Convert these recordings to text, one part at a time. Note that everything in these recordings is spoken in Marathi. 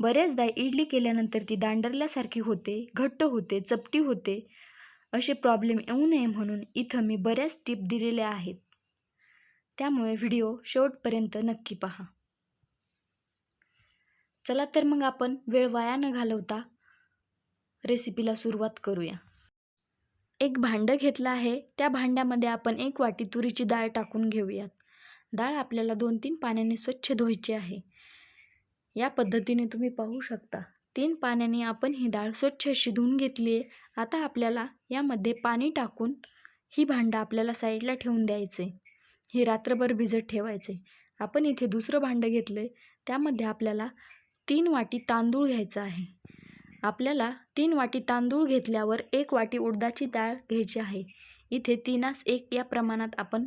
बऱ्याचदा इडली केल्यानंतर ती दांडरल्यासारखी होते घट्ट होते चपटी होते. असे प्रॉब्लेम येऊ नये म्हणून इथं मी बऱ्याच टिप दिलेल्या आहेत. त्यामुळे व्हिडिओ शेवटपर्यंत नक्की पहा. चला तर मग आपण वेळ वाया न घालवता रेसिपीला सुरुवात करूया. एक भांडं घेतलं आहे त्या भांड्यामध्ये आपण एक वाटी तुरीची डाळ टाकून घेऊयात. डाळ आपल्याला दोन तीन पाण्याने स्वच्छ धुवायची आहे. या पद्धतीने तुम्ही पाहू शकता. तीन पाण्याने आपण ही डाळ स्वच्छ अशी धुवून घेतली आहे. आता आपल्याला यामध्ये पाणी टाकून ही भांडं आपल्याला साईडला ठेवून द्यायचे. हे रात्रभर भिजत ठेवायचे. आपण इथे दुसरं भांडं घेतलं आहे त्यामध्ये आपल्याला तीन वाटी तांदूळ घ्यायचा आहे. आपल्याला तीन वाटी तांदूळ घेतल्यावर एक वाटी उडदाची डाळ घ्यायची आहे. इथे तीनास एक या प्रमाणात आपण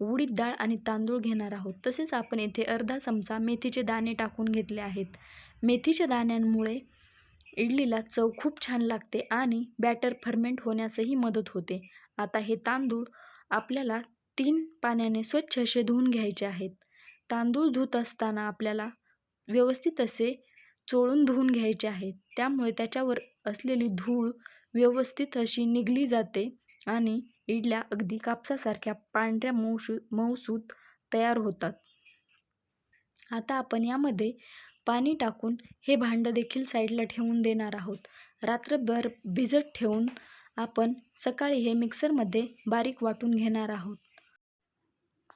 उडीद डाळ आणि तांदूळ घेणार आहोत. तसेच आपण येथे अर्धा चमचा मेथीचे दाणे टाकून घेतले आहेत. मेथीच्या दाण्यांमुळे इडलीला चव खूप छान लागते आणि बॅटर फर्मेंट होण्यासही मदत होते. आता हे तांदूळ आपल्याला तीन पाण्याने स्वच्छ असे धुवून घ्यायचे आहेत. तांदूळ धुत असताना आपल्याला व्यवस्थित असे चोळून धुवून घ्यायचे आहेत. त्यामुळे त्याच्यावर असलेली धूळ व्यवस्थित अशी निघली जाते आणि इडल्या अगदी कापसासारख्या पांढऱ्या मऊशू मऊसूत तयार होतात. आता आपण यामध्ये पाणी टाकून हे भांडं देखील साईडला ठेवून देणार आहोत. रात्रभर भिजत ठेवून आपण सकाळी हे मिक्सरमध्ये बारीक वाटून घेणार आहोत.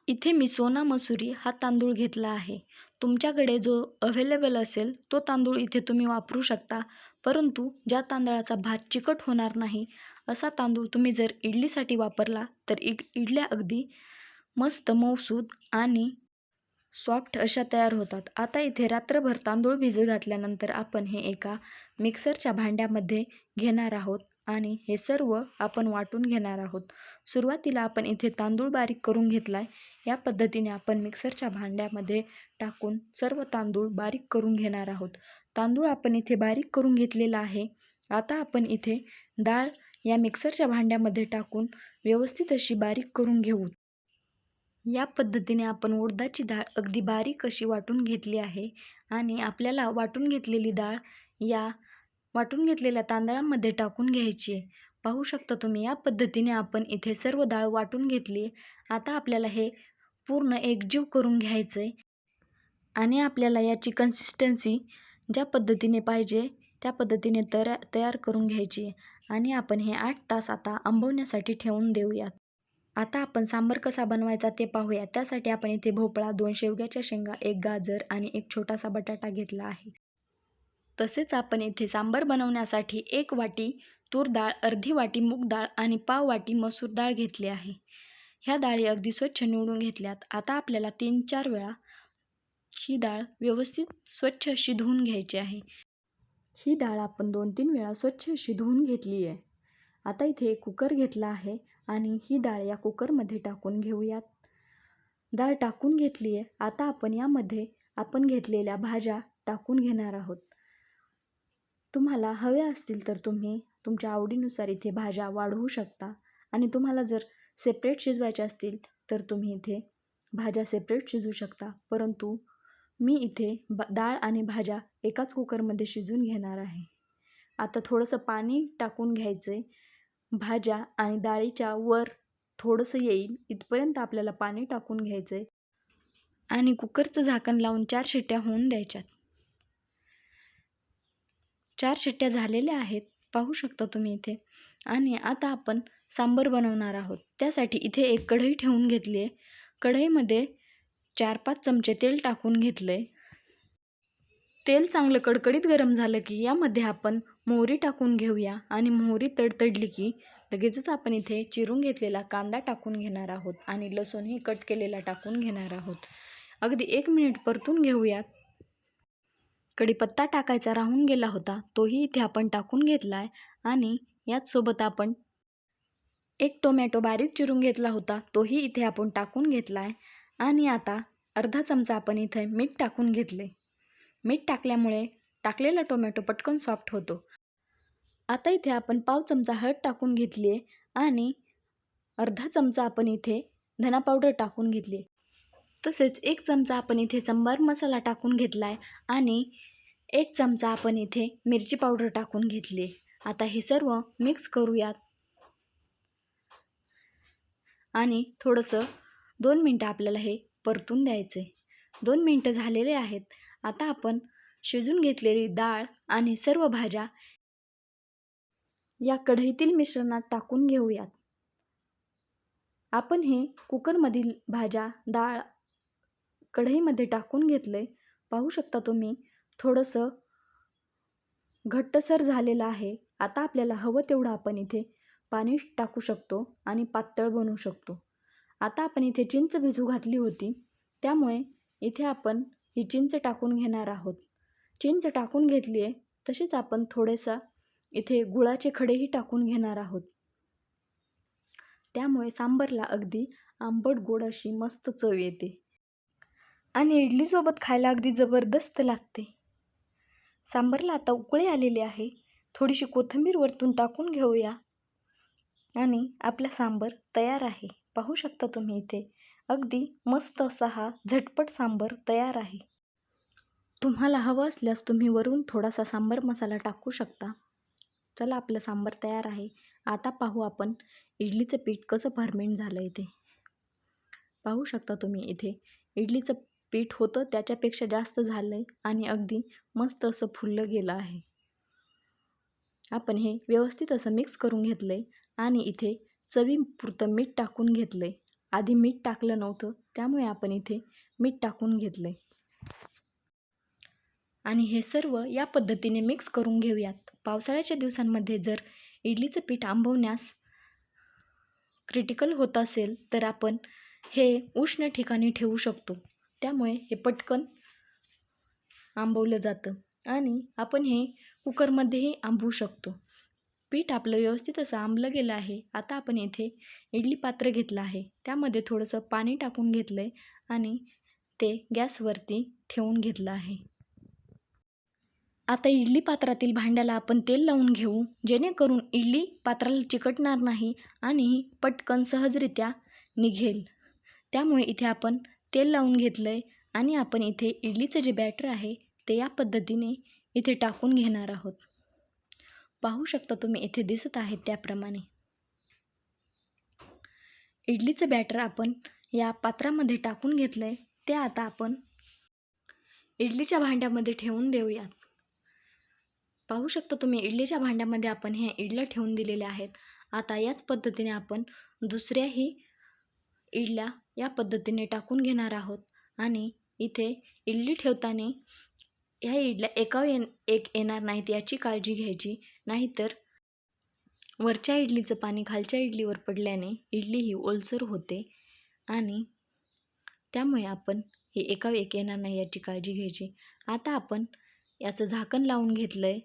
इथे मी सोना मसुरी हा तांदूळ घेतला आहे. तुमच्याकडे जो अवेलेबल असेल तो तांदूळ इथे तुम्ही वापरू शकता. परंतु ज्या तांदळाचा भात चिकट होणार नाही असा तांदूळ तुम्ही जर इडलीसाठी वापरला तर इड इडल्या अगदी मस्त मऊसूद आणि सॉफ्ट अशा तयार होतात. आता इथे रात्रभर तांदूळ भिजत घातल्यानंतर आपण हे एका मिक्सरच्या भांड्यामध्ये घेणार आहोत आणि हे सर्व आपण वाटून घेणार आहोत. सुरुवातीला आपण इथे तांदूळ बारीक करून घेतला आहे या पद्धतीने आपण मिक्सरच्या भांड्यामध्ये टाकून सर्व तांदूळ बारीक करून घेणार आहोत. तांदूळ आपण इथे बारीक करून घेतलेला आहे. आता आपण इथे डाळ या मिक्सरच्या भांड्यामध्ये टाकून व्यवस्थित अशी बारीक करून घेऊ. या पद्धतीने आपण उडदाची डाळ अगदी बारीक अशी वाटून घेतली आहे आणि आपल्याला वाटून घेतलेली डाळ या वाटून घेतलेल्या तांदळामध्ये टाकून घ्यायची आहे. पाहू शकता तुम्ही या पद्धतीने आपण इथे सर्व डाळ वाटून घेतली आता आपल्याला हे पूर्ण एकजीव करून घ्यायचं आहे आणि आपल्याला याची कन्सिस्टन्सी ज्या पद्धतीने पाहिजे त्या पद्धतीने तर तयार करून घ्यायची. आणि आपण हे आठ तास आता आंबवण्यासाठी ठेवून देऊयात. आता आपण सांबर कसा बनवायचा ते पाहूया. त्यासाठी आपण इथे भोपळा दोन शेवग्याच्या शेंगा एक गाजर आणि एक छोटासा बटाटा घेतला आहे. तसेच आपण इथे सांबर बनवण्यासाठी एक वाटी तूर डाळ अर्धी वाटी मूग डाळ आणि पाव वाटी मसूर डाळ घेतली आहे. ह्या डाळी अगदी स्वच्छ निवडून घेतल्यात. आता आपल्याला तीन चार वेळा ही डाळ व्यवस्थित स्वच्छ अशी धुवून घ्यायची आहे. ही डाळ आपण दोन तीन वेळा स्वच्छ अशी धुवून घेतली आहे. आता इथे कुकर घेतला आहे आणि ही डाळ या कुकरमध्ये टाकून घेऊयात. डाळ टाकून घेतली आहे. आता आपण यामध्ये आपण घेतलेल्या भाज्या टाकून घेणार आहोत. तुम्हाला हव्या असतील तर तुम्ही तुमच्या आवडीनुसार इथे भाज्या वाढवू शकता आणि तुम्हाला जर सेपरेट शिजवायच्या असतील तर तुम्ही इथे भाज्या सेपरेट शिजवू शकता. परंतु मी इथे ब डाळ आणि भाज्या एकाच कुकरमध्ये शिजून घेणार आहे. आता थोडंसं पाणी टाकून घ्यायचं भाज्या आणि डाळीच्या वर थोडंसं येईल इथपर्यंत आपल्याला पाणी टाकून घ्यायचं आहे आणि कुकरचं झाकण लावून चार शिट्ट्या होऊन द्यायच्यात. चार शिट्ट्या झालेल्या आहेत पाहू शकता तुम्ही इथे. आणि आता आपण सांबर बनवणार आहोत. त्यासाठी इथे एक कढई ठेवून घेतली आहे कढईमध्ये चार पाच चमचे तेल टाकून घेतलं आहे तेल चांगलं कडकडीत गरम झालं की यामध्ये आपण मोहरी टाकून घेऊया आणि मोहरी तडतडली की लगेचच आपण इथे चिरून घेतलेला कांदा टाकून घेणार आहोत आणि लसूणही कट केलेला टाकून घेणार आहोत. अगदी एक मिनिट परतून घेऊयात. कढीपत्ता टाकायचा राहून गेला होता तोही इथे आपण टाकून घेतला आहे आणि याचसोबत आपण एक टोमॅटो बारीक चिरून घेतला होता तोही इथे आपण टाकून घेतला आहे आणि आता अर्धा चमचा आपण इथे मीठ टाकून घेतले. मीठ टाकल्यामुळे टाकलेला टोमॅटो पटकन सॉफ्ट होतो. आता इथे आपण पाव चमचा हळद टाकून घेतली आहे आणि अर्धा चमचा आपण इथे धना पावडर टाकून घेतली तसेच एक चमचा आपण इथे सांबार मसाला टाकून घेतला आहे आणि एक चमचा आपण इथे मिरची पावडर टाकून घेतली आता हे सर्व मिक्स करूयात. आणि थोडंसं दोन मिनटं आपल्याला हे परतून द्यायचे. दोन मिनटं झालेले आहेत. आता आपण शिजून घेतलेली डाळ आणि सर्व भाज्या या कढईतील मिश्रणात टाकून घेऊयात. आपण हे कुकरमधील भाज्या डाळ कढईमध्ये टाकून घेतलं. आहे पाहू शकता तुम्ही थोडंसं घट्टसर झालेलं आहे. आता आपल्याला हवं तेवढं आपण इथे पाणी टाकू शकतो आणि पातळ बनवू शकतो. आता आपण इथे चिंच भिजू घातली होती. त्यामुळे इथे आपण ही चिंच टाकून घेणार आहोत. चिंच टाकून घेतली आहे तशीच आपण थोडेसा इथे गुळाचे खडेही टाकून घेणार आहोत. त्यामुळे सांबरला अगदी आंबट गोड अशी मस्त चव येते. आणि इडलीसोबत खायला अगदी जबरदस्त लागते. सांबरला आता उकळी आलेली आहे. थोडीशी कोथिंबीर वरतून टाकून घेऊया. आणि आपला सांबर तयार आहे. पाहू शकता तुम्ही इथे. अगदी मस्त असा हा झटपट सांबर तयार आहे. तुम्हाला हवं असल्यास तुम्ही वरून थोडासा सांबर मसाला टाकू शकता. चला आपलं सांबर तयार आहे. आता पाहू आपण इडलीचं पीठ कसं फर्मेंट झालं इथे पाहू शकता तुम्ही इथे. इडलीचं पीठ होतं त्याच्यापेक्षा जास्त झालं आहे आणि अगदी मस्त असं फुललं गेलं आहे. आपण हे व्यवस्थित असं मिक्स करून घेतलं आहे आणि इथे चवीपुरतं मीठ टाकून घेतलं आहे आधी मीठ टाकलं नव्हतं त्यामुळे आपण इथे मीठ टाकून घेतलं आहे आणि हे सर्व या पद्धतीने मिक्स करून घेऊयात. पावसाळ्याच्या दिवसांमध्ये जर इडलीचं पीठ आंबवण्यास क्रिटिकल होत असेल तर आपण हे उष्ण ठिकाणी ठेवू शकतो. त्यामुळे हे पटकन आंबवलं जातं आणि आपण हे कुकरमध्येही आंबवू शकतो. पीठ आपलं व्यवस्थित असं आंबलं गेलं आहे. आता आपण इथे इडली पात्र घेतलं आहे. त्यामध्ये थोडंसं पाणी टाकून घेतलं आहे आणि ते गॅसवरती ठेवून घेतलं आहे. आता इडली पात्रातील भांड्याला आपण तेल लावून घेऊ. जेणेकरून इडली पात्राला चिकटणार नाही आणि पटकन सहजरित्या निघेल. त्यामुळे इथे आपण तेल लावून घेतलं आहे आणि आपण इथे इडलीचं जे बॅटर आहे ते या पद्धतीने इथे टाकून घेणार आहोत. पाहू शकता तुम्ही इथे दिसत आहेत त्याप्रमाणे. इडलीचं बॅटर आपण या पात्रामध्ये टाकून घेतलं आहे ते आता आपण इडलीच्या भांड्यामध्ये ठेवून देऊयात. पाहू शकता तुम्ही इडलीच्या भांड्यामध्ये आपण ह्या इडल्या ठेवून दिलेल्या आहेत. आता याच पद्धतीने आपण दुसऱ्याही इडल्या या पद्धतीने टाकून घेणार आहोत. आणि इथे इडली ठेवताना ह्या इडल्या एका ये एक येणार नाहीत याची काळजी घ्यायची. नाहीतर वरच्या इडलीचं पाणी खालच्या इडलीवर पडल्याने इडली ही ओलसर होते आणि त्यामुळे आपण हे एका एक येणार नाही याची काळजी घ्यायची. आता आपण याचं झाकण लावून घेतलं आहे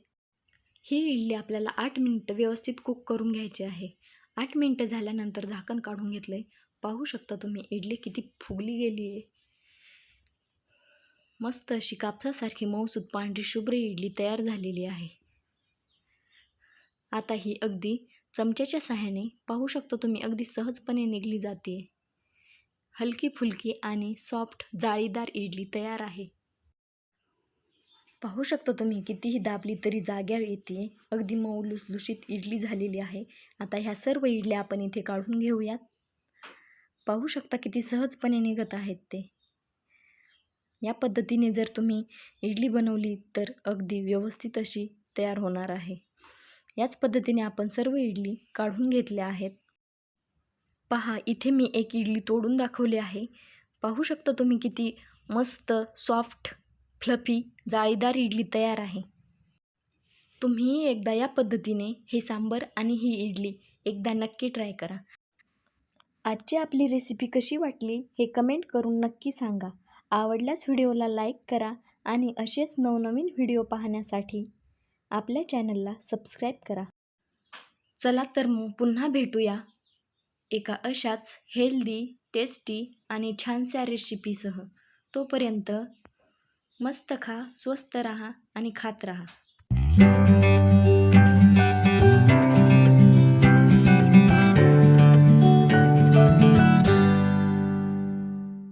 ही इडली आपल्याला आठ मिनटं व्यवस्थित कुक करून घ्यायची आहे. आठ मिनटं झाल्यानंतर झाकण काढून घेतलं आहे पाहू शकता तुम्ही इडली किती फुगली गेली आहे मस्त अशी कापसासारखी मऊसूद पांढरी शुभ्र इडली तयार झालेली आहे. आता ही अगदी चमच्याच्या सहाय्याने पाहू शकतो तुम्ही अगदी सहजपणे निघली जाते. हलकी फुलकी आणि सॉफ्ट जाळीदार इडली तयार आहे. पाहू शकतो तुम्ही कितीही दाबली तरी जाग्या येते. अगदी मऊ लुसलुशीत इडली झालेली आहे. आता ह्या सर्व इडल्या आपण इथे काढून घेऊयात. पाहू शकता किती सहजपणे निघत आहेत ते. या पद्धतीने जर तुम्ही इडली बनवली तर अगदी व्यवस्थित अशी तयार होणार आहे. याच पद्धतीने आपण सर्व इडली काढून घेतल्या आहेत. पहा इथे मी एक इडली तोडून दाखवली आहे. पाहू शकता तुम्ही किती मस्त सॉफ्ट फ्लफी जाळीदार इडली तयार आहे. तुम्हीही एकदा या पद्धतीने हे सांबर आणि ही इडली एकदा नक्की ट्राय करा. आजची आपली रेसिपी कशी वाटली हे कमेंट करून नक्की सांगा. आवडल्यास व्हिडिओला लाईक करा आणि असेच नवनवीन व्हिडिओ पाहण्यासाठी आपल्या चॅनलला सबस्क्राईब करा. चला तर मग पुन्हा भेटूया एका अशाच हेल्दी टेस्टी आणि छानशा रेसिपीसह. तोपर्यंत मस्त खा स्वस्त रहा आणि खात राहा.